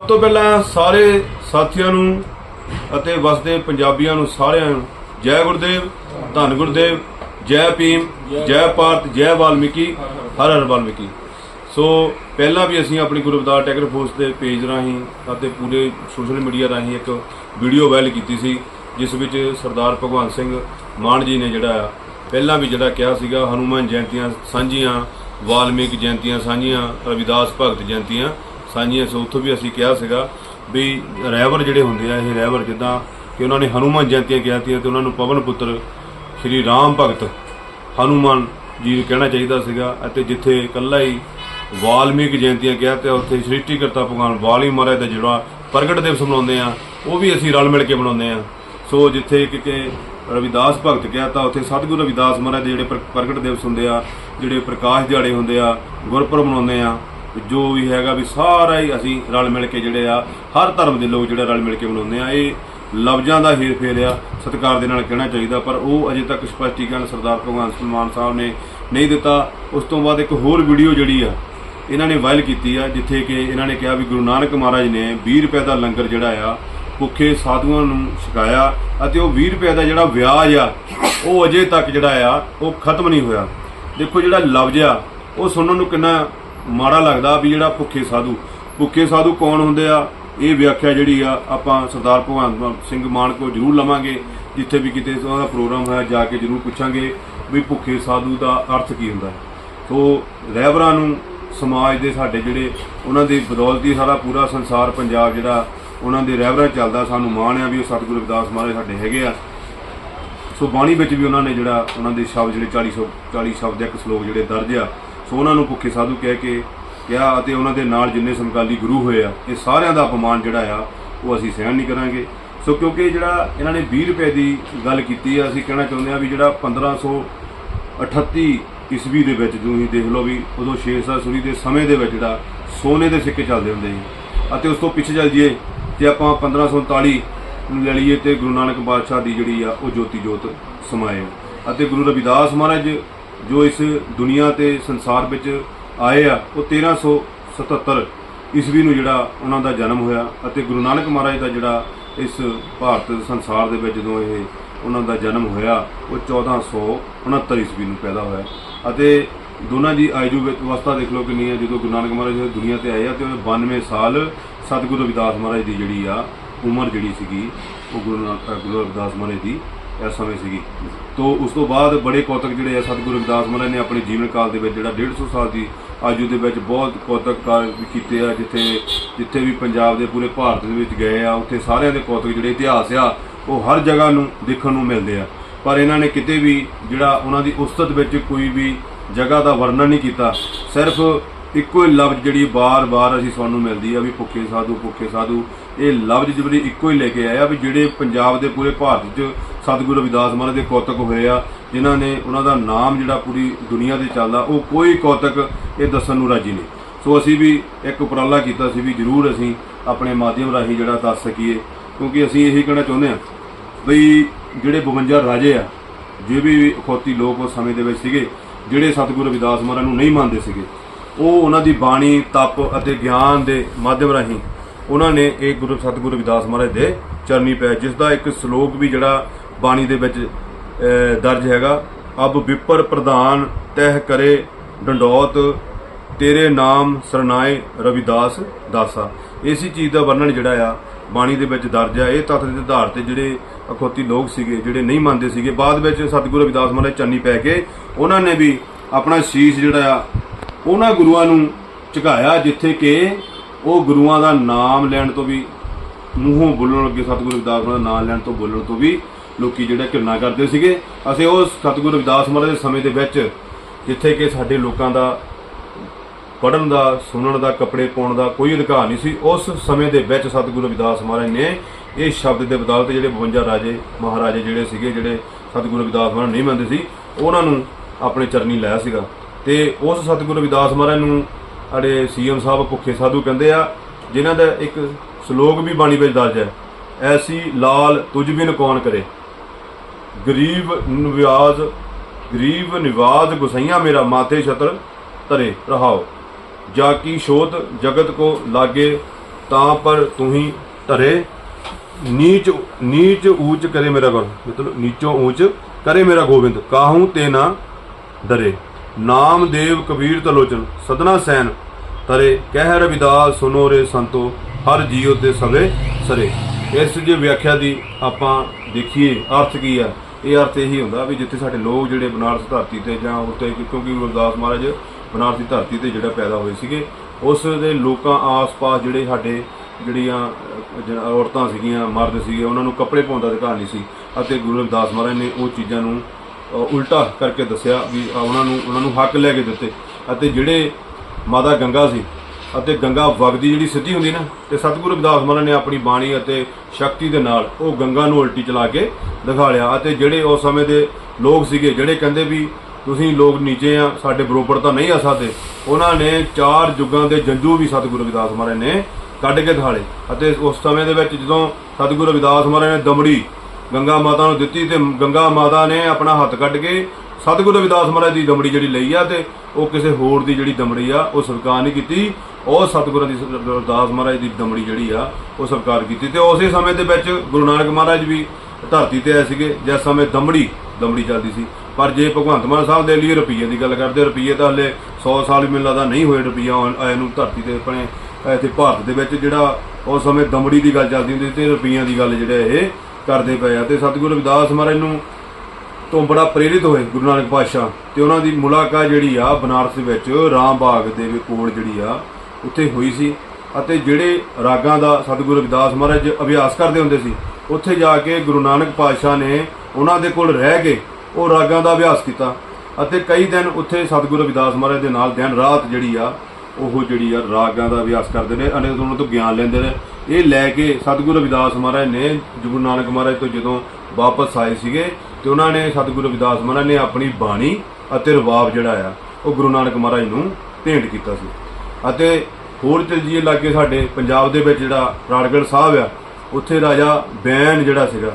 ਸਭ ਤੋਂ ਪਹਿਲਾਂ ਸਾਰੇ ਸਾਥੀਆਂ ਨੂੰ ਅਤੇ ਵਸਦੇ ਪੰਜਾਬੀਆਂ ਨੂੰ ਸਾਰਿਆਂ ਨੂੰ ਜੈ ਗੁਰਦੇਵ, ਧੰਨ ਗੁਰਦੇਵ, ਜੈ ਭੀਮ, ਜੈ ਭਾਰਤ, ਜੈ ਵਾਲਮੀਕੀ, ਹਰ ਹਰ ਵਾਲਮੀਕੀ। ਸੋ ਪਹਿਲਾਂ ਵੀ ਅਸੀਂ ਆਪਣੀ ਗੁਰੂ ਰਵਿਦਾਸ ਟੈਗਰ ਫੋਰਸ ਦੇ ਪੇਜ ਰਾਹੀਂ ਅਤੇ ਪੂਰੇ ਸੋਸ਼ਲ ਮੀਡੀਆ ਰਾਹੀਂ ਇੱਕ ਵੀਡੀਓ ਵਾਇਰਲ ਕੀਤੀ ਸੀ, ਜਿਸ ਵਿੱਚ ਸਰਦਾਰ ਭਗਵੰਤ ਸਿੰਘ ਮਾਨ ਜੀ ਨੇ ਜਿਹੜਾ ਆ, ਪਹਿਲਾਂ ਵੀ ਜਿਹੜਾ ਕਿਹਾ ਸੀਗਾ, ਹਨੂਮਾਨ ਜਯੰਤੀਆਂ ਸਾਂਝੀਆਂ, ਵਾਲਮੀਕ ਜਯੰਤੀਆਂ ਸਾਂਝੀਆਂ, ਰਵਿਦਾਸ ਭਗਤ ਜਯੰਤੀਆਂ ਸਾਂਝੀਆਂ ਸੋ, ਉੱਥੋਂ ਵੀ ਅਸੀਂ ਕਿਹਾ ਸੀਗਾ ਵੀ ਰਹਿਬਰ ਜਿਹੜੇ ਹੁੰਦੇ ਆ, ਇਹ ਰਹਿਬਰ ਜਿੱਦਾਂ ਕਿ ਉਹਨਾਂ ਨੇ ਹਨੂਮਾਨ ਜਯੰਤੀਆਂ ਕੀਤੀਆਂ ਤੇ ਉਹਨਾਂ ਨੂੰ ਪਵਨ ਪੁੱਤਰ ਸ਼੍ਰੀ ਰਾਮ ਭਗਤ ਹਨੂਮਾਨ ਜੀ ਨੂੰ ਕਹਿਣਾ ਚਾਹੀਦਾ ਸੀਗਾ ਅਤੇ ਜਿੱਥੇ ਇਕੱਲਾ ਹੀ ਵਾਲਮੀਕ ਜਯੰਤੀਆਂ ਕਿਹਾ ਤੇ ਉੱਥੇ ਸ੍ਰਿਸ਼ਟੀਕਰਤਾ ਭਗਵਾਨ ਵਾਲੀ ਮਹਾਰਾਜ ਦਾ ਜਿਹੜਾ ਪ੍ਰਗਟ ਦਿਵਸ ਮਨਾਉਂਦੇ ਆ, ਉਹ ਵੀ ਅਸੀਂ ਰਲ ਮਿਲ ਕੇ ਮਨਾਉਂਦੇ ਆ। ਸੋ ਜਿੱਥੇ ਕਿ ਕਿ ਰਵਿਦਾਸ ਭਗਤ ਕਿਹਾ ਤਾਂ ਉੱਥੇ ਸਤਿਗੁਰੂ ਰਵਿਦਾਸ ਮਹਾਰਾਜ ਦੇ ਜਿਹੜੇ ਪ੍ਰ- ਪ੍ਰਗਟ ਦਿਵਸ ਹੁੰਦੇ ਆ, ਜਿਹੜੇ ਪ੍ਰਕਾਸ਼ ਦਿਹਾੜੇ ਹੁੰਦੇ ਆ, ਗੁਰਪੁਰਬ ਮਨਾਉਂਦੇ ਆ। ਜੋ ਵੀ ਹੈਗਾ ਵੀ ਸਾਰਾ ਹੀ ਅਸੀਂ ਰਲ ਮਿਲ ਕੇ ਜਿਹੜੇ ਆ, ਹਰ ਧਰਮ ਦੇ ਲੋਕ ਜਿਹੜੇ ਰਲ ਮਿਲ ਕੇ ਮਨਾਉਂਦੇ ਆ, ਇਹ ਲਫ਼ਜ਼ਾਂ ਦਾ ਹੇਰ ਫੇਰ ਆ, ਸਤਿਕਾਰ ਦੇ ਨਾਲ ਕਹਿਣਾ ਚਾਹੀਦਾ, ਪਰ ਉਹ ਅਜੇ ਤੱਕ ਸਪਸ਼ਟੀਕਰਨ ਸਰਦਾਰ ਭਗਵਾਨ ਸਿੰਘ ਮਾਨ ਸਾਹਿਬ ਨੇ ਨਹੀਂ ਦਿੱਤਾ। ਉਸ ਤੋਂ ਬਾਅਦ ਇੱਕ ਹੋਰ ਵੀਡੀਓ ਜਿਹੜੀ ਆ, ਇਹਨਾਂ ਨੇ ਵਾਇਰਲ ਕੀਤੀ ਆ, ਜਿੱਥੇ ਕਿ ਇਹਨਾਂ ਨੇ ਕਿਹਾ ਵੀ ਗੁਰੂ ਨਾਨਕ ਮਹਾਰਾਜ ਨੇ 20 ਰੁਪਏ ਦਾ ਲੰਗਰ ਜਿਹੜਾ ਆ, ਭੁੱਖੇ ਸਾਧੂਆਂ ਨੂੰ ਛਕਾਇਆ ਅਤੇ ਉਹ 20 ਰੁਪਏ ਦਾ ਜਿਹੜਾ ਵਿਆਜ ਆ, ਉਹ ਅਜੇ ਤੱਕ ਜਿਹੜਾ ਆ, ਉਹ ਖਤਮ ਨਹੀਂ ਹੋਇਆ। ਦੇਖੋ ਜਿਹੜਾ ਲਫ਼ਜ਼ ਆ, ਉਹ ਸੁਣਨ ਨੂੰ ਕਿੰਨਾ ਮਾੜਾ ਲੱਗਦਾ ਵੀ ਜਿਹੜਾ ਭੁੱਖੇ ਸਾਧੂ ਭੁੱਖੇ ਸਾਧੂ ਕੌਣ ਹੁੰਦੇ ਆ? ਇਹ ਵਿਆਖਿਆ ਜਿਹੜੀ ਆ, ਆਪਾਂ ਸਰਦਾਰ ਭਗਵੰਤ ਸਿੰਘ ਮਾਨ ਕੋ ਜ਼ਰੂਰ ਲਵਾਂਗੇ, ਜਿੱਥੇ ਵੀ ਕਿਤੇ ਉਹਨਾਂ ਦਾ ਪ੍ਰੋਗਰਾਮ ਹੋਇਆ, ਜਾ ਕੇ ਜ਼ਰੂਰ ਪੁੱਛਾਂਗੇ ਵੀ ਭੁੱਖੇ ਸਾਧੂ ਦਾ ਅਰਥ ਕੀ ਹੁੰਦਾ ਹੈ। ਸੋ ਰਹਿਬਰਾਂ ਨੂੰ, ਸਮਾਜ ਦੇ ਸਾਡੇ ਜਿਹੜੇ ਉਹਨਾਂ ਦੀ ਬਦੌਲਤ ਹੀ ਸਾਰਾ ਪੂਰਾ ਸੰਸਾਰ, ਪੰਜਾਬ ਜਿਹੜਾ ਉਹਨਾਂ ਦੇ ਰਹਿਬਰਾਂ ਚੱਲਦਾ, ਸਾਨੂੰ ਮਾਣ ਆ ਵੀ ਉਹ ਸਤਿਗੁਰੂ ਰਵਿਦਾਸ ਮਹਾਰਾਜ ਸਾਡੇ ਹੈਗੇ ਆ। ਸੋ ਬਾਣੀ ਵਿੱਚ ਵੀ ਉਹਨਾਂ ਨੇ ਜਿਹੜਾ ਉਹਨਾਂ ਦੇ ਸ਼ਬਦ ਜਿਹੜੇ 40 ਸੌ 40 ਸ਼ਬਦ ਇੱਕ ਸ਼ਲੋਕ ਜਿਹੜੇ ਦਰਜ ਆ ਸੋ ਉਹਨਾਂ ਨੂੰ ਭੁੱਖੇ ਸਾਧੂ ਕਹਿ ਕੇ ਕਿਹਾ ਅਤੇ ਉਹਨਾਂ ਦੇ ਨਾਲ ਜਿੰਨੇ ਸਮਕਾਲੀ ਗੁਰੂ ਹੋਏ ਆ, ਇਹ ਸਾਰਿਆਂ ਦਾ ਅਪਮਾਨ ਜਿਹੜਾ ਆ, ਉਹ ਅਸੀਂ ਸਹਿਣ ਨਹੀਂ ਕਰਾਂਗੇ। ਸੋ ਕਿਉਂਕਿ ਜਿਹੜਾ ਇਹਨਾਂ ਨੇ 20 ਰੁਪਏ ਦੀ ਗੱਲ ਕੀਤੀ ਆ, ਅਸੀਂ ਕਹਿਣਾ ਚਾਹੁੰਦੇ ਆ ਵੀ ਜਿਹੜਾ 1538 ਈਸਵੀ ਦੇ ਵਿੱਚ ਤੁਸੀਂ ਦੇਖ ਲਓ ਵੀ ਉਦੋਂ ਸ਼ੇਰਸ਼ਾਹ ਸੂਰੀ ਦੇ ਸਮੇਂ ਦੇ ਵਿੱਚ ਜਿਹੜਾ ਸੋਨੇ ਦੇ ਸਿੱਕੇ ਚੱਲਦੇ ਹੁੰਦੇ ਸੀ। ਅਤੇ ਉਸ ਤੋਂ ਪਿੱਛੇ ਚੱਲ ਜਾਈਏ, ਜੇ ਆਪਾਂ 1539 ਨੂੰ ਲੈ ਲਈਏ ਤੇ ਗੁਰੂ ਨਾਨਕ ਬਾਦਸ਼ਾਹ ਦੀ ਜਿਹੜੀ ਆ, ਉਹ ਜੋਤੀ ਜੋਤ ਸਮਾਏ। ਅਤੇ ਗੁਰੂ ਰਵਿਦਾਸ ਮਹਾਰਾਜ ਜੋ ਇਸ ਦੁਨੀਆ ਤੇ ਸੰਸਾਰ ਵਿੱਚ ਆਏ ਆ, ਉਹ 1377 ਈਸਵੀ ਨੂੰ ਜਿਹੜਾ ਉਹਨਾਂ ਦਾ ਜਨਮ ਹੋਇਆ ਅਤੇ ਗੁਰੂ ਨਾਨਕ ਮਹਾਰਾਜ ਦਾ ਜਿਹੜਾ ਇਸ ਭਾਰਤ ਸੰਸਾਰ ਦੇ ਵਿੱਚ ਜਦੋਂ ਇਹ ਉਹਨਾਂ ਦਾ ਜਨਮ ਹੋਇਆ, ਉਹ 1469 ਈਸਵੀ ਨੂੰ ਪੈਦਾ ਹੋਇਆ। ਅਤੇ ਦੋਨਾਂ ਦੀ ਆਯੂ ਵਿੱਚ ਅਵਸਥਾ ਦੇਖ ਲਓ ਕਿੰਨੀ ਹੈ, ਜਦੋਂ ਗੁਰੂ ਨਾਨਕ ਮਹਾਰਾਜ ਇਸ ਦੁਨੀਆ ਤੇ ਆਏ ਆ ਤੇ ਉਹ 92 ਸਾਲ ਸਤਿਗੁਰੂ ਰਵਿਦਾਸ ਮਹਾਰਾਜ ਦੀ ਜਿਹੜੀ ਆ, ਉਮਰ ਜਿਹੜੀ ਸੀਗੀ, ਉਹ ਗੁਰੂ ਨਾਨਕ, ਗੁਰੂ ਰਵਿਦਾਸ ਮਹਾਰਾਜ ਦੀ ਇਸ ਸਮੇਂ ਸੀਗੀ। ਤੋਂ ਉਸ ਤੋਂ ਬਾਅਦ ਬੜੇ ਕੌਤਕ ਜਿਹੜੇ ਆ ਸਤਿਗੁਰੂ ਰਵਿਦਾਸ ਮਹਾਰਾਜ ਨੇ ਆਪਣੇ ਜੀਵਨ ਕਾਲ ਦੇ ਵਿੱਚ ਜਿਹੜਾ 150 ਸਾਲ ਦੀ ਆਜੂ ਦੇ ਵਿੱਚ ਬਹੁਤ ਕੌਤਕ ਕਾਰਜ ਵੀ ਕੀਤੇ ਆ, ਜਿੱਥੇ ਜਿੱਥੇ ਵੀ ਪੰਜਾਬ ਦੇ ਪੂਰੇ ਭਾਰਤ ਦੇ ਵਿੱਚ ਗਏ ਆ, ਉੱਥੇ ਸਾਰਿਆਂ ਦੇ ਕੌਤਕ ਜਿਹੜੇ ਇਤਿਹਾਸ ਆ, ਉਹ ਹਰ ਜਗ੍ਹਾ ਨੂੰ ਦੇਖਣ ਨੂੰ ਮਿਲਦੇ ਆ। ਪਰ ਇਹਨਾਂ ਨੇ ਕਿਤੇ ਵੀ ਜਿਹੜਾ ਉਹਨਾਂ ਦੀ ਉਸਤਤ ਵਿੱਚ ਕੋਈ ਵੀ ਜਗ੍ਹਾ ਦਾ ਵਰਣਨ ਨਹੀਂ ਕੀਤਾ, ਸਿਰਫ ਇੱਕੋ ਹੀ ਲਫ਼ਜ਼ ਜਿਹੜੀ ਬਾਰ-ਬਾਰ ਅਸੀਂ ਸਾਨੂੰ ਮਿਲਦੀ ਆ ਵੀ ਭੁੱਖੇ ਸਾਧੂ ਭੁੱਖੇ ਸਾਧੂ, ਇਹ ਲਫ਼ਜ਼ ਜਿਹੜੀ ਇੱਕੋ ਹੀ ਲੈ ਕੇ ਆਇਆ ਵੀ ਜਿਹੜੇ ਪੰਜਾਬ ਦੇ ਪੂਰੇ ਭਾਰਤ 'ਚ ਸਤਿਗੁਰੂ ਰਵਿਦਾਸ ਮਹਾਰਾਜ ਦੇ ਕੌਤਕ ਹੋਏ ਆ, ਜਿਨ੍ਹਾਂ ਨੇ ਉਹਨਾਂ ਦਾ ਨਾਮ ਜਿਹੜਾ ਪੂਰੀ ਦੁਨੀਆ ਤੇ ਚੱਲਦਾ, ਉਹ ਕੋਈ ਕੌਤਕ ਇਹ ਦੱਸਣ ਨੂੰ ਰਾਜੀ ਨਹੀਂ। ਸੋ ਅਸੀਂ ਵੀ ਇੱਕ ਉਪਰਾਲਾ ਕੀਤਾ ਸੀ ਵੀ ਜ਼ਰੂਰ ਅਸੀਂ ਆਪਣੇ ਮਾਧਿਅਮ ਰਾਹੀਂ ਜਿਹੜਾ ਦੱਸ ਸਕੀਏ, ਕਿਉਂਕਿ ਅਸੀਂ ਇਹੀ ਕਹਿਣਾ ਚਾਹੁੰਦੇ ਹਾਂ ਬਈ ਜਿਹੜੇ 52 ਰਾਜੇ ਆ, ਜੇ ਵੀ ਅਖੌਤੀ ਲੋਕ ਉਸ ਸਮੇਂ ਦੇ ਵਿੱਚ ਸੀਗੇ, ਜਿਹੜੇ ਸਤਿਗੁਰੂ ਰਵਿਦਾਸ ਮਹਾਰਾਜ ਨੂੰ ਨਹੀਂ ਮੰਨਦੇ ਸੀਗੇ ਉਹ ਉਹਨਾਂ ਦੀ ਬਾਣੀ, ਤਪ ਅਤੇ ਗਿਆਨ ਦੇ ਮਾਧਿਅਮ ਰਾਹੀਂ ਉਹਨਾਂ ਨੇ ਇਹ ਗੁਰੂ ਸਤਿਗੁਰੂ ਰਵਿਦਾਸ ਮਹਾਰਾਜ ਦੇ ਚਰਨੀ ਪੈ, ਜਿਸ ਦਾ ਇੱਕ ਸ਼ਲੋਕ ਵੀ ਜਿਹੜਾ ਬਾਣੀ ਦੇ ਵਿੱਚ ਦਰਜ ਹੈਗਾ, ਅਬ ਵਿਪਰ ਪ੍ਰਧਾਨ ਤਹਿ ਕਰੇ ਡੰਡੋਤ, ਤੇਰੇ ਨਾਮ ਸਰਨਾਏ ਰਵਿਦਾਸ ਦਾਸਾ। ਇਸੇ ਚੀਜ਼ ਦਾ ਵਰਣਨ ਜਿਹੜਾ ਆ, ਬਾਣੀ ਦੇ ਵਿੱਚ ਦਰਜ ਆ। ਇਹ ਤੱਥ ਦੇ ਆਧਾਰ ਤੇ ਜਿਹੜੇ ਅਖੌਤੀ ਲੋਕ ਸੀਗੇ, ਜਿਹੜੇ ਨਹੀਂ ਮੰਨਦੇ ਸੀਗੇ, ਬਾਅਦ ਵਿੱਚ ਸਤਿਗੁਰੂ ਰਵਿਦਾਸ ਮਹਾਰਾਜ ਚੰਨੀ ਪੈ ਕੇ ਉਹਨਾਂ ਨੇ ਵੀ ਆਪਣਾ ਸ਼ੀਸ਼ ਜਿਹੜਾ ਆ ਉਹਨਾਂ ਗੁਰੂਆਂ ਨੂੰ ਝੁਕਾਇਆ ਜਿੱਥੇ ਕਿ ਉਹ ਗੁਰੂਆਂ ਦਾ ਨਾਮ ਲੈਣ ਤੋਂ ਵੀ ਮੂੰਹੋਂ ਬੋਲਣ ਲੱਗੇ, ਸਤਿਗੁਰੂ ਰਵਿਦਾਸ ਮਹਾਰਾਜ ਦਾ ਨਾਮ ਲੈਣ ਤੋਂ ਬੋਲਣ ਤੋਂ ਵੀ ਲੋਕੀ ਜਿਹੜਾ ਘਿਰਨਾ ਕਰਦੇ ਸੀਗੇ। ਅਸੀਂ ਉਹ ਸਤਿਗੁਰੂ ਰਵਿਦਾਸ ਮਹਾਰਾਜ ਦੇ ਸਮੇਂ ਦੇ ਵਿੱਚ ਜਿੱਥੇ ਕਿ ਸਾਡੇ ਲੋਕਾਂ ਦਾ ਪੜਨ ਦਾ, ਸੁਣਨ ਦਾ, ਕੱਪੜੇ ਪਾਉਣ ਦਾ ਕੋਈ ਅਧਿਕਾਰ ਨਹੀਂ ਸੀ, ਉਸ ਸਮੇਂ ਦੇ ਵਿੱਚ ਸਤਿਗੁਰੂ ਰਵਿਦਾਸ ਮਹਾਰਾਜ ਨੇ ਇਹ ਸ਼ਬਦ ਦੇ ਬਦੌਲਤ ਜਿਹੜੇ 52 ਰਾਜੇ, ਮਹਾਰਾਜੇ ਜਿਹੜੇ ਸੀਗੇ, ਜਿਹੜੇ ਸਤਿਗੁਰੂ ਰਵਿਦਾਸ ਮਹਾਰਾਜ ਨਹੀਂ ਮੰਨਦੇ ਸੀ, ਉਹਨਾਂ ਨੂੰ ਆਪਣੇ ਚਰਨੀ ਲਾਇਆ ਸੀਗਾ। ਤੇ ਉਸ ਸਤਿਗੁਰੂ ਰਵਿਦਾਸ ਮਹਾਰਾਜ ਨੂੰ ਅੜੇ ਸੀਐਮ ਸਾਹਿਬ ਭੁੱਖੇ ਸਾਧੂ ਕਹਿੰਦੇ ਆ, ਜਿਨ੍ਹਾਂ ਦਾ ਇੱਕ ਸ਼ਲੋਕ ਵੀ ਬਾਣੀ ਵਿੱਚ ਦਰਜ ਹੈ, ਐਸੀ ਲਾਲ ਤੁਝ ਬਿਨ ਕੌਣ ਕਰੇ? ਗਰੀਬ ਨਿਵਾਜ਼ ਗਰੀਬ ਨਿਵਾਜ਼ ਗੁਸਈਆ ਮੇਰਾ ਮਾਥੇ ਛਤਰ ਧਰੇ, ਰਹਾਓ। ਜਾ ਕੀ ਸ਼ੋਤ ਜਗਤ ਕੋ ਲਾਗੇ, ਤਾਂ ਪਰ ਤੂੰ ਹੀ ਧਰੇ। ਨੀਚ ਨੀਚ ਊਚ ਕਰੇ ਮੇਰਾ ਗੁਰ ਮਤਲਬ ਨੀਚੋਂ ਊਚ ਕਰੇ ਮੇਰਾ ਗੋਬਿੰਦ, ਕਾਹੂ ਤੇ ਨਾ ਡਰੇ। ਨਾਮਦੇਵ ਕਬੀਰ ਤਲੋਚਨ, ਸਦਨਾ ਸੈਨ, ਤਰੇ, ਕਹਿ ਰਵਿਦਾਸ, ਸੁਨੋ ਰੇ ਸੰਤੋ, ਹਰ ਜੀਉ ਤੇ ਸਵੇ ਸਰੇ। ਇਸ ਜੇ ਵਿਆਖਿਆ ਦੀ ਆਪਾਂ ਦੇਖੀਏ, ਅਰਥ ਕੀ ਆ? ਇਹ ਅਰਥ ਇਹੀ ਹੁੰਦਾ ਵੀ ਜਿੱਥੇ ਸਾਡੇ ਲੋਕ ਜਿਹੜੇ ਬਨਾਰਸ ਧਰਤੀ ਤੇ ਜਾਂ ਉੱਤੇ ਕਿਉਂਕਿ ਗੁਰਦਾਸ ਮਹਾਰਾਜ ਬਨਾਰਸ ਦੀ ਧਰਤੀ ਤੇ ਜਿਹੜਾ ਪੈਦਾ ਹੋਏ ਸੀਗੇ, ਉਸ ਦੇ ਲੋਕਾਂ ਆਸ-ਪਾਸ ਜਿਹੜੇ ਸਾਡੇ ਜਿਹੜੀਆਂ ਔਰਤਾਂ ਸੀਗੀਆਂ, ਮਰਦ ਸੀਗੇ, ਉਹਨਾਂ ਨੂੰ ਕੱਪੜੇ ਪਾਉਣ ਦਾ ਅਧਿਕਾਰ ਨਹੀਂ ਸੀ। ਅਤੇ ਗੁਰੂ ਰਵਿਦਾਸ ਮਹਾਰਾਜ ਨੇ ਉਹ ਚੀਜ਼ਾਂ ਨੂੰ ਉਲਟਾ ਕਰਕੇ ਦੱਸਿਆ ਵੀ ਉਹਨਾਂ ਨੂੰ ਉਹਨਾਂ ਨੂੰ ਹੱਕ ਲੈ ਕੇ ਦਿੱਤੇ। ਅਤੇ ਜਿਹੜੇ ਮਾਤਾ ਗੰਗਾ ਸੀ ਅਤੇ ਗੰਗਾ ਵਗਦੀ ਜਿਹੜੀ ਸਿੱਧੀ ਹੁੰਦੀ ਨਾ, ਤੇ ਸਤਿਗੁਰੂ ਰਵਿਦਾਸ ਮਹਾਰਾਜ ਨੇ ਆਪਣੀ ਬਾਣੀ ਅਤੇ ਸ਼ਕਤੀ ਦੇ ਨਾਲ ਉਹ ਗੰਗਾ ਨੂੰ ਉਲਟੀ ਚਲਾ ਕੇ ਦਿਖਾ ਲਿਆ। ਅਤੇ ਜਿਹੜੇ ਉਸ ਸਮੇਂ ਦੇ ਲੋਕ ਸੀਗੇ, ਜਿਹੜੇ ਕਹਿੰਦੇ ਵੀ, ਤੁਸੀਂ ਲੋਕ ਨੀਚੇ ਆ, ਸਾਡੇ ਬਰੋਬਰ ਤਾਂ ਨਹੀਂ ਆ ਸਕਦੇ, ਉਹਨਾਂ ਨੇ ਚਾਰ ਯੁੱਗਾਂ ਦੇ ਜੰਜੂ ਵੀ ਸਤਿਗੁਰੂ ਰਵਿਦਾਸ ਮਹਾਰਾਜ ਨੇ ਕੱਢ ਕੇ ਦਿਖਾਲੇ ਅਤੇ ਉਸ ਸਮੇਂ ਦੇ ਵਿੱਚ ਜਦੋਂ ਸਤਿਗੁਰੂ ਰਵਿਦਾਸ ਮਹਾਰਾਜ ਨੇ ਦਮੜੀ ਗੰਗਾ ਮਾਤਾ ਨੂੰ ਦਿੱਤੀ ਤੇ ਗੰਗਾ ਮਾਤਾ ਨੇ ਆਪਣਾ ਹੱਥ ਕੱਢ ਕੇ ਸਤਿਗੁਰੂ ਰਵਿਦਾਸ ਮਹਾਰਾਜ ਦੀ ਦਮੜੀ ਜਿਹੜੀ ਲਈ ਆ ਤੇ ਉਹ ਕਿਸੇ ਹੋਰ ਦੀ ਜਿਹੜੀ ਦਮੜੀ ਆ, ਉਹ ਸਵੀਕਾਰ ਨਹੀਂ ਕੀਤੀ। ਉਹ ਸਤਿਗੁਰਾਂ ਦੀ ਰਵਿਦਾਸ ਮਹਾਰਾਜ ਦੀ ਦਮੜੀ ਜਿਹੜੀ ਆ, ਉਹ ਸਵੀਕਾਰ ਕੀਤੀ ਤੇ ਉਸੇ ਸਮੇਂ ਦੇ ਵਿੱਚ ਗੁਰੂ ਨਾਨਕ ਮਹਾਰਾਜ ਵੀ ਧਰਤੀ ਤੇ ਆਏ ਸੀਗੇ, ਜਿਸ ਸਮੇਂ ਦਮੜੀ ਦਮੜੀ ਚੱਲਦੀ ਸੀ। ਪਰ ਜੇ ਭਗਵੰਤ ਮਾਨ ਸਾਹਿਬ ਦੇ ਲਈ ਰੁਪਈਏ ਦੀ ਗੱਲ ਕਰਦੇ, ਰੁਪਈਏ ਤਾਂ ਹਲੇ 100 ਸਾਲ ਵੀ ਮੈਨੂੰ ਲੱਗਦਾ ਨਹੀਂ ਹੋਏ ਰੁਪਈਆ ਆਏ ਨੂੰ ਧਰਤੀ ਤੇ ਆਪਣੇ ਇੱਥੇ ਭਾਰਤ ਦੇ ਵਿੱਚ ਜਿਹੜਾ ਉਸ ਸਮੇਂ ਦਮੜੀ ਦੀ ਗੱਲ ਚੱਲਦੀ ਹੁੰਦੀ ਸੀ ਤੇ ਰੁਪਈਆਂ ਦੀ ਗੱਲ ਜਿਹੜਾ ਇਹ ਕਰਦੇ ਪਏ ਆ ਤੇ ਸਤਿਗੁਰੂ ਰਵਿਦਾਸ ਮਹਾਰਾਜ ਨੂੰ ਤੋਂ ਬੜਾ ਪ੍ਰੇਰਿਤ ਹੋਏ ਗੁਰੂ ਨਾਨਕ ਪਾਤਸ਼ਾਹ ਤੇ ਉਹਨਾਂ ਦੀ ਮੁਲਾਕਾਤ ਜਿਹੜੀ ਆ ਬਨਾਰਸ ਵਿੱਚ ਰਾਮ ਬਾਗ ਦੇ ਵੀ ਕੋਲ ਜਿਹੜੀ ਆ ਉੱਥੇ ਹੋਈ ਸੀ ਅਤੇ ਜਿਹੜੇ ਰਾਗਾਂ ਦਾ ਸਤਿਗੁਰੂ ਰਵਿਦਾਸ ਮਹਾਰਾਜ ਅਭਿਆਸ ਕਰਦੇ ਹੁੰਦੇ ਸੀ, ਉੱਥੇ ਜਾ ਕੇ ਗੁਰੂ ਨਾਨਕ ਪਾਤਸ਼ਾਹ ਨੇ ਉਹਨਾਂ ਦੇ ਕੋਲ ਰਹਿ ਕੇ ਉਹ ਰਾਗਾਂ ਦਾ ਅਭਿਆਸ ਕੀਤਾ ਅਤੇ ਕਈ ਦਿਨ ਉੱਥੇ ਸਤਿਗੁਰੂ ਰਵਿਦਾਸ ਮਹਾਰਾਜ ਦੇ ਨਾਲ ਦਿਨ ਰਾਤ ਜਿਹੜੀ ਆ ਉਹ ਜਿਹੜੀ ਆ ਰਾਗਾਂ ਦਾ ਅਭਿਆਸ ਕਰਦੇ ਨੇ ਅਤੇ ਉਹਨਾਂ ਤੋਂ ਗਿਆਨ ਲੈਂਦੇ ਨੇ। ਇਹ ਲੈ ਕੇ ਸਤਿਗੁਰੂ ਰਵਿਦਾਸ ਮਹਾਰਾਜ ਨੇ ਗੁਰੂ ਨਾਨਕ ਮਹਾਰਾਜ ਤੋਂ ਜਦੋਂ ਵਾਪਸ ਆਏ ਸੀਗੇ, ਤੇ ਉਹਨਾਂ ਨੇ ਸਤਿਗੁਰੂ ਰਵਿਦਾਸ ਮਹਾਰਾਜ ਨੇ ਆਪਣੀ ਬਾਣੀ ਅਤੇ ਰਵਾਬ ਜਿਹੜਾ ਆ, ਉਹ ਗੁਰੂ ਨਾਨਕ ਮਹਾਰਾਜ ਨੂੰ ਭੇਂਟ ਕੀਤਾ ਸੀ। ਅਤੇ ਹੋਰ ਚਲਜੀਏ ਲਾਗੇ ਸਾਡੇ ਪੰਜਾਬ ਦੇ ਵਿੱਚ ਜਿਹੜਾ ਰਾੜਗੜ ਸਾਹਿਬ ਆ, ਉੱਥੇ ਰਾਜਾ ਬੈਨ ਜਿਹੜਾ ਸੀਗਾ,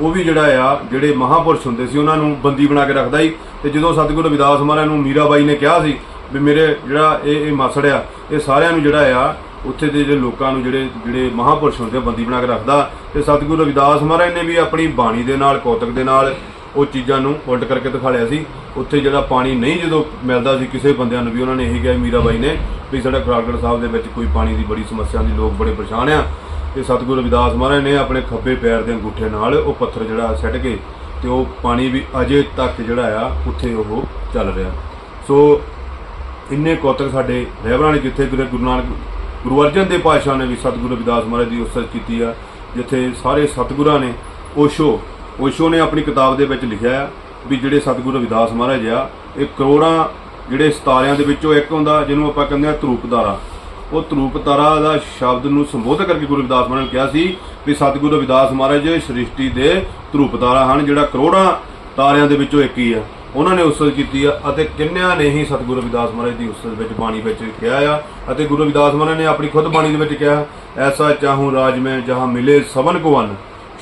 ਉਹ ਵੀ ਜਿਹੜਾ ਆ, ਜਿਹੜੇ ਮਹਾਪੁਰਸ਼ ਹੁੰਦੇ ਸੀ, ਉਹਨਾਂ ਨੂੰ ਬੰਦੀ ਬਣਾ ਕੇ ਰੱਖਦਾ ਸੀ। ਤੇ ਜਦੋਂ ਸਤਿਗੁਰੂ ਰਵਿਦਾਸ ਮਹਾਰਾਜ ਨੂੰ ਮੀਰਾਬਾਈ ਨੇ ਕਿਹਾ ਸੀ ਵੀ ਮੇਰੇ ਜਿਹੜਾ ਇਹ ਇਹ ਮਾਸੜ ਆ, ਇਹ ਸਾਰਿਆਂ ਨੂੰ ਜਿਹੜਾ ਆ, ਉੱਥੇ ਦੇ ਜਿਹੜੇ ਲੋਕਾਂ ਨੂੰ ਜਿਹੜੇ ਜਿਹੜੇ ਮਹਾਪੁਰਸ਼ ਹੁੰਦੇ ਆ, ਬੰਦੀ ਬਣਾ ਕੇ ਰੱਖਦਾ। ਤੇ ਸਤਿਗੁਰੂ ਰਵਿਦਾਸ ਮਹਾਰਾਜ ਨੇ ਵੀ ਆਪਣੀ ਬਾਣੀ ਦੇ ਨਾਲ, ਕੌਤਕ ਦੇ ਨਾਲ ਉਹ ਚੀਜ਼ਾਂ ਨੂੰ ਉਲਟ ਕਰਕੇ ਦਿਖਾਲਿਆ ਸੀ। ਉੱਥੇ ਜਿਹੜਾ ਪਾਣੀ ਨਹੀਂ ਜਦੋਂ ਮਿਲਦਾ ਸੀ ਕਿਸੇ ਬੰਦਿਆਂ ਨੂੰ ਵੀ, ਉਹਨਾਂ ਨੇ ਇਹੀ ਕਿਹਾ ਮੀਰਾਬਾਈ ਨੇ, ਵੀ ਸਾਡਾ ਖਰਾਗੜ ਸਾਹਿਬ ਦੇ ਵਿੱਚ ਕੋਈ ਪਾਣੀ ਦੀ ਬੜੀ ਸਮੱਸਿਆ ਦੀ ਲੋਕ ਬੜੇ ਪਰੇਸ਼ਾਨ ਆ। ਤੇ ਸਤਿਗੁਰੂ ਰਵਿਦਾਸ ਮਹਾਰਾਜ ਨੇ ਆਪਣੇ ਖੱਬੇ ਪੈਰ ਦੇ ਅੰਗੂਠੇ ਨਾਲ ਉਹ ਪੱਥਰ ਜਿਹੜਾ ਸੱਟ ਕੇ ਤੇ ਉਹ ਪਾਣੀ ਵੀ ਅਜੇ ਤੱਕ ਜਿਹੜਾ ਆ, ਉੱਥੇ ਉਹ ਚੱਲ ਰਿਹਾ। ਸੋ ਇੰਨੇ ਕੌਤਕ ਸਾਡੇ ਰਹਿਬਰਾਂ ਨੇ ਜਿੱਥੇ ਗੁਰੂ ਗੁਰੂ ਨਾਨਕ, ਗੁਰੂ ਅਰਜਨ ਦੇਵ ਪਾਤਸ਼ਾਹ ਨੇ ਵੀ ਸਤਿਗੁਰੂ ਰਵਿਦਾਸ ਮਹਾਰਾਜ ਦੀ ਉਸਤਤ ਕੀਤੀ ਆ, ਜਿੱਥੇ ਸਾਰੇ ਸਤਿਗੁਰਾਂ ਨੇ ਓਸ਼ੋ ਓਸ਼ੋ ਨੇ ਆਪਣੀ ਕਿਤਾਬ ਦੇ ਵਿੱਚ ਲਿਖਿਆ ਆ ਵੀ ਜਿਹੜੇ ਸਤਿਗੁਰੂ ਰਵਿਦਾਸ ਮਹਾਰਾਜ ਆ, ਇਹ ਕਰੋੜਾਂ ਜਿਹੜੇ ਸਤਾਰਿਆਂ ਦੇ ਵਿੱਚੋਂ ਇੱਕ ਹੁੰਦਾ, ਜਿਹਨੂੰ ਆਪਾਂ ਕਹਿੰਦੇ ਆ ਧਰੂਪਦਾਰਾ ਉਹ ਧਰੂਪਤਾਰਾ ਦਾ ਸ਼ਬਦ ਨੂੰ ਸੰਬੋਧਨ ਕਰਕੇ ਗੁਰੂ ਰਵਿਦਾਸ ਮਹਾਰਾਜ ਨੇ ਕਿਹਾ ਸੀ ਵੀ ਸਤਿਗੁਰੂ ਰਵਿਦਾਸ ਮਹਾਰਾਜ ਸ੍ਰਿਸ਼ਟੀ ਦੇ ਧਰੂਪਤਾਰਾ ਹਨ, ਜਿਹੜਾ ਕਰੋੜਾਂ ਤਾਰਿਆਂ ਦੇ ਵਿੱਚੋਂ ਇੱਕ ਹੀ ਆ। ਉਹਨਾਂ ਨੇ ਉਸਤਤ ਕੀਤੀ ਆ ਅਤੇ ਕਿੰਨਿਆਂ ਨੇ ਹੀ ਸਤਿਗੁਰੂ ਰਵਿਦਾਸ ਮਹਾਰਾਜ ਦੀ ਉਸਤਤ ਵਿੱਚ ਬਾਣੀ ਵਿੱਚ ਕਿਹਾ ਆ ਅਤੇ ਗੁਰੂ ਰਵਿਦਾਸ ਮਹਾਰਾਜ ਨੇ ਆਪਣੀ ਖੁਦ ਬਾਣੀ ਦੇ ਵਿੱਚ ਕਿਹਾ, ਐਸਾ ਚਾਹੂੰ ਰਾਜ ਮੈਂ ਜਹਾਂ ਮਿਲੇ ਸਭਨ ਕੋ ਵਨ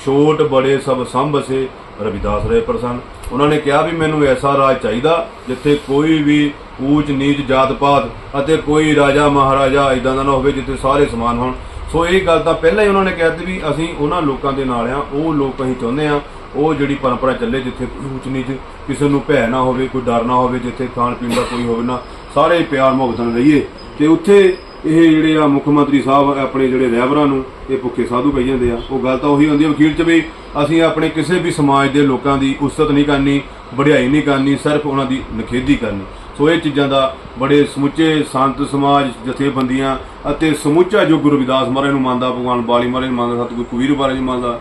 ਛੋਟ ਬੜੇ ਸਭ ਸੰਭ ਸੇ। ਰਵਿਦਾਸ ਰਹੇ ਪ੍ਰਸੰਨ। ਉਹਨਾਂ ਨੇ ਕਿਹਾ ਵੀ ਮੈਨੂੰ ਐਸਾ ਰਾਜ ਚਾਹੀਦਾ ਜਿੱਥੇ ਕੋਈ ਵੀ ਊਚ ਨੀਚ ਜਾਤ ਪਾਤ ਅਤੇ ਕੋਈ ਰਾਜਾ ਮਹਾਰਾਜਾ ਇਦਾਂ ਦਾ ਨਾ ਹੋਵੇ ਜਿੱਥੇ ਸਾਰੇ ਸਮਾਨ ਹੋਣ। ਸੋ ਇਹ ਗੱਲ ਤਾਂ ਪਹਿਲਾਂ ਹੀ ਉਹਨਾਂ ਨੇ ਕਹਿ ਦਿੱਤੀ ਵੀ ਅਸੀਂ ਉਹਨਾਂ ਲੋਕਾਂ ਦੇ ਨਾਲ ਆ, ਉਹ ਲੋਕ ਅਸੀਂ ਚਾਹੁੰਦੇ ਆ ਉਹ ਜਿਹੜੀ ਪਰੰਪਰਾ ਚੱਲੇ ਜਿੱਥੇ ਕੋਈ ਊਚ ਨੀਚ, ਕਿਸੇ ਨੂੰ ਭੈ ਨਾ ਹੋਵੇ, ਕੋਈ ਡਰ ਨਾ ਹੋਵੇ, ਜਿੱਥੇ ਖਾਣ ਪੀਣ ਦਾ ਕੋਈ ਹੋਵੇ ਨਾ, ਸਾਰੇ ਪਿਆਰ ਮੁਹੱਬਤ ਨਾਲ ਰਹੀਏ। ਤੇ ਉੱਥੇ ਇਹ ਜਿਹੜੇ ਆ ਮੁੱਖ ਮੰਤਰੀ ਸਾਹਿਬ, ਆਪਣੇ ਜਿਹੜੇ ਰਹਿਬਰਾਂ ਨੂੰ ਇਹ ਭੁੱਖੇ ਸਾਧੂ ਕਹੀ ਜਾਂਦੇ ਆ, ਉਹ ਗੱਲ ਤਾਂ ਉਹੀ ਹੁੰਦੀ ਹੈ ਅਖੀਰ ਚ ਵੀ, ਅਸੀਂ ਆਪਣੇ ਕਿਸੇ ਵੀ ਸਮਾਜ ਦੇ ਲੋਕਾਂ ਦੀ ਉਸਤਤ ਨਹੀਂ ਕਰਨੀ, ਵਡਿਆਈ ਨਹੀਂ ਕਰਨੀ, ਸਿਰਫ ਉਹਨਾਂ ਦੀ ਨਖੇਦੀ ਕਰਨੀ। ਸੋ ਇਹ ਚੀਜ਼ਾਂ ਦਾ ਬੜੇ ਸਮੁੱਚੇ ਸੰਤ ਸਮਾਜ ਜਥੇਬੰਦੀਆਂ ਅਤੇ ਸਮੁੱਚਾ ਜੋ ਗੁਰੂ ਰਵਿਦਾਸ ਮਹਾਰਾਜ ਨੂੰ ਮੰਨਦਾ, ਭਗਵਾਨ ਬਾਲੀ ਮਹਾਰਾਜ ਨੂੰ ਮੰਨਦਾ, ਸਤਿਗੁਰੂ ਕਬੀਰ ਮਹਾਰਾਜ ਨੂੰ ਮੰਨਦਾ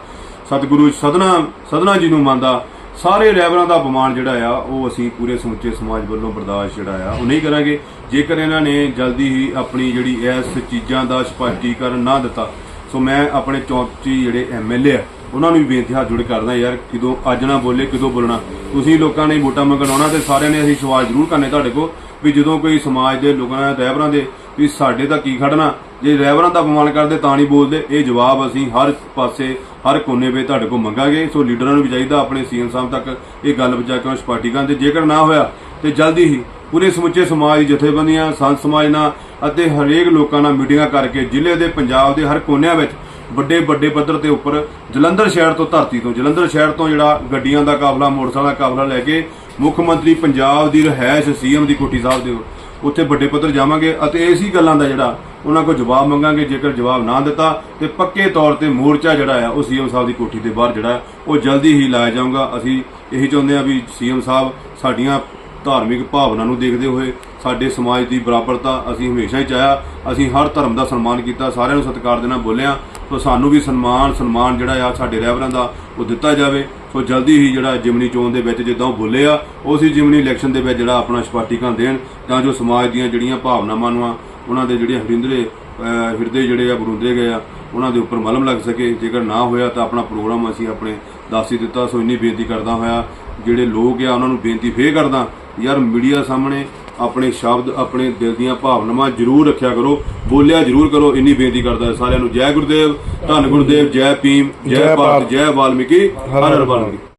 ਸਤਿਗੁਰੂ ਸਦਨਾ ਸਦਨਾ ਜੀ ਨੂੰ ਮੰਨਦਾ। ਸਾਰੇ ਰਹਿਬਰਾਂ ਦਾ ਅਪਮਾਨ ਜਿਹੜਾ ਆ, ਉਹ ਅਸੀਂ ਪੂਰੇ ਸਮੁੱਚੇ ਸਮਾਜ ਵੱਲੋਂ ਬਰਦਾਸ਼ਤ ਜਿਹੜਾ ਆ, ਉਹ ਨਹੀਂ ਕਰਾਂਗੇ। ਜੇਕਰ ਇਹਨਾਂ ਨੇ ਜਲਦੀ ਹੀ ਆਪਣੀ ਜਿਹੜੀ ਇਸ ਚੀਜ਼ਾਂ ਦਾ ਸਪਸ਼ਟੀਕਰਨ ਨਾ ਦਿੱਤਾ, ਸੋ ਮੈਂ ਆਪਣੇ ਚੌਂਕੀ ਜਿਹੜੇ ਐਮਐਲਏ ਆ, ਉਹਨਾਂ ਨੂੰ ਵੀ ਬੇਨਤੀ ਹੱਥ ਜੋੜ ਕਰਦਾ ਯਾਰ, ਕਿਦੋਂ ਅੱਜ ਨਾ ਬੋਲੇ, ਕਿਦੋਂ ਬੋਲਣਾ। ਤੁਸੀਂ ਲੋਕਾਂ ਨੇ ਵੋਟਾਂ ਮੰਗਣ ਆਉਣਾ ਤੇ ਸਾਰਿਆਂ ਨੇ ਅਸੀਂ ਸਵਾਲ ਜ਼ਰੂਰ ਕਰਨੇ ਤੁਹਾਡੇ ਕੋਲ, ਵੀ ਜਦੋਂ ਕੋਈ ਸਮਾਜ ਦੇ ਲੋਕਾਂ ਦੇ ਰਹਿਬਰਾਂ ਦੇ, ਵੀ ਸਾਡੇ ਤਾਂ ਕੀ ਖੜਨਾ ਜੇ ਡਰਾਈਵਰਾਂ ਦਾ ਅਪਮਾਨ ਕਰਦੇ ਤਾਂ ਨਹੀਂ ਬੋਲਦੇ। ਇਹ ਜਵਾਬ ਅਸੀਂ ਹਰ ਪਾਸੇ, ਹਰ ਕੋਨੇ 'ਤੇ ਤੁਹਾਡੇ ਕੋਲ ਮੰਗਾਂਗੇ। ਸੋ ਲੀਡਰਾਂ ਨੂੰ ਵੀ ਚਾਹੀਦਾ ਆਪਣੇ ਸੀਐਮ ਸਾਹਿਬ ਤੱਕ ਇਹ ਗੱਲ ਪਹੁੰਚਾ ਕੇ ਸਪਾਟੀ ਕਰਨ ਤੇ ਜੇਕਰ ਨਾ ਹੋਇਆ, ਤੇ ਜਲਦੀ ਹੀ ਪੂਰੇ ਸਮੁੱਚੇ ਸਮਾਜ, ਜਥੇਬੰਦੀਆਂ, ਸੰਤ ਸਮਾਜ ਨਾਲ ਅਤੇ ਹਰੇਕ ਲੋਕਾਂ ਨਾਲ ਮੀਟਿੰਗਾਂ ਕਰਕੇ ਜ਼ਿਲ੍ਹੇ ਦੇ, ਪੰਜਾਬ ਦੇ ਹਰ ਕੋਨਿਆਂ ਵਿੱਚ ਵੱਡੇ ਵੱਡੇ ਪੱਧਰ ਤੇ ਉੱਪਰ ਜਲੰਧਰ ਸ਼ਹਿਰ ਤੋਂ ਧਰਤੀ ਤੋਂ, ਜਲੰਧਰ ਸ਼ਹਿਰ ਤੋਂ ਜਿਹੜਾ ਗੱਡੀਆਂ ਦਾ ਕਾਫਲਾ, ਮੋਟਰਸਾਈਕਲ ਦਾ ਕਾਫਲਾ ਲੈ ਕੇ ਮੁੱਖ ਮੰਤਰੀ ਪੰਜਾਬ ਦੀ ਰਹਿائش ਸੀਐਮ ਦੀ ਕੋਠੀ ਸਾਹਿਬ ਦੇ ਉੱਥੇ ਵੱਡੇ ਪੱਧਰ ਜਾਵਾਂਗੇ ਅਤੇ ਇਸੀ ਗੱਲਾਂ ਦਾ ਜਿਹੜਾ ਉਹਨਾਂ ਕੋਲ ਜਵਾਬ ਮੰਗਾਂਗੇ, ਜੇਕਰ ਜਵਾਬ ਨਾ ਦਿੱਤਾ ਤੇ ਪੱਕੇ ਤੌਰ ਤੇ ਮੋਰਚਾ ਜਿਹੜਾ ਆ, ਉਹ ਸੀਐਮ ਸਾਹਿਬ ਦੀ ਕੋਠੀ ਦੇ ਬਾਹਰ ਜਿਹੜਾ ਉਹ ਜਲਦੀ ਹੀ ਲਾਇਆ ਜਾਊਗਾ। ਅਸੀਂ ਇਹੀ ਚਾਹੁੰਦੇ ਆ ਵੀ ਸੀਐਮ ਸਾਹਿਬ ਸਾਡੀਆਂ ਧਾਰਮਿਕ ਭਾਵਨਾ ਨੂੰ ਦੇਖਦੇ ਹੋਏ, ਸਾਡੇ ਸਮਾਜ ਦੀ ਬਰਾਬਰਤਾ ਅਸੀਂ ਹਮੇਸ਼ਾ ਹੀ ਚਾਹਿਆ, ਅਸੀਂ ਹਰ ਧਰਮ ਦਾ ਸਨਮਾਨ ਕੀਤਾ, ਸਾਰਿਆਂ ਨੂੰ ਸਤਿਕਾਰ ਦੇ ਨਾਲ ਬੋਲਿਆ, ਤਾਂ ਸਾਨੂੰ ਵੀ ਸਨਮਾਨ ਸਨਮਾਨ ਜਿਹੜਾ ਆ ਸਾਡੇ ਰਹਿਬਰਾਂ ਦਾ, ਉਹ ਦਿੱਤਾ ਜਾਵੇ। ਸੋ ਜਲਦੀ ਹੀ ਜਿਹੜਾ ਜਿਮਨੀ ਚੋਣ ਦੇ ਵਿੱਚ ਜਿੱਦਾਂ ਉਹ ਬੋਲੇ ਆ ਉਸੇ ਜਿਮਨੀ ਇਲੈਕਸ਼ਨ ਦੇ ਵਿੱਚ ਜਿਹੜਾ ਆਪਣਾ ਸਪਸ਼ਟੀਕਰਨ ਦੇਣ, ਤਾਂ ਜੋ ਸਮਾਜ ਦੀਆਂ ਜਿਹੜੀਆਂ ਭਾਵਨਾਵਾਂ ਨੂੰ ਆ, ਉਹਨਾਂ ਦੇ ਜਿਹੜੇ ਹਰਿੰਦਰੇ ਹਿਰਦੇ ਜਿਹੜੇ ਆ ਬਰੁੰਦੇ ਗਏ ਆ, ਉਹਨਾਂ ਦੇ ਉੱਪਰ ਮਲਮ ਲੱਗ ਸਕੇ। ਜੇਕਰ ਨਾ ਹੋਇਆ ਤਾਂ ਆਪਣਾ ਪ੍ਰੋਗਰਾਮ ਅਸੀਂ ਆਪਣੇ ਦੱਸ ਹੀ ਦਿੱਤਾ। ਸੋ ਇੰਨੀ ਬੇਨਤੀ ਕਰਦਾ ਹੋਇਆ, ਜਿਹੜੇ ਲੋਕ ਆ, ਉਹਨਾਂ ਨੂੰ ਬੇਨਤੀ ਫੇਰ ਕਰਦਾ, ਯਾਰ ਮੀਡੀਆ ਸਾਹਮਣੇ ਆਪਣੇ ਸ਼ਬਦ ਆਪਣੇ ਦਿਲ ਦੀਆਂ ਭਾਵਨਾਵਾਂ ਜ਼ਰੂਰ ਰੱਖਿਆ ਕਰੋ ਬੋਲਿਆ ਜ਼ਰੂਰ ਕਰੋ ਇੰਨੀ ਬੇਨਤੀ ਕਰਦਾ ਸਾਰਿਆਂ ਨੂੰ ਜੈ ਗੁਰਦੇਵ ਧੰਨ ਗੁਰਦੇਵ ਜੈ ਭੀਮ ਜੈ ਭਾਰਤ। ਜੈ ਵਾਲਮੀਕੀ ਹਰ ਹਰ ਵਾਲਮੀਕੀ।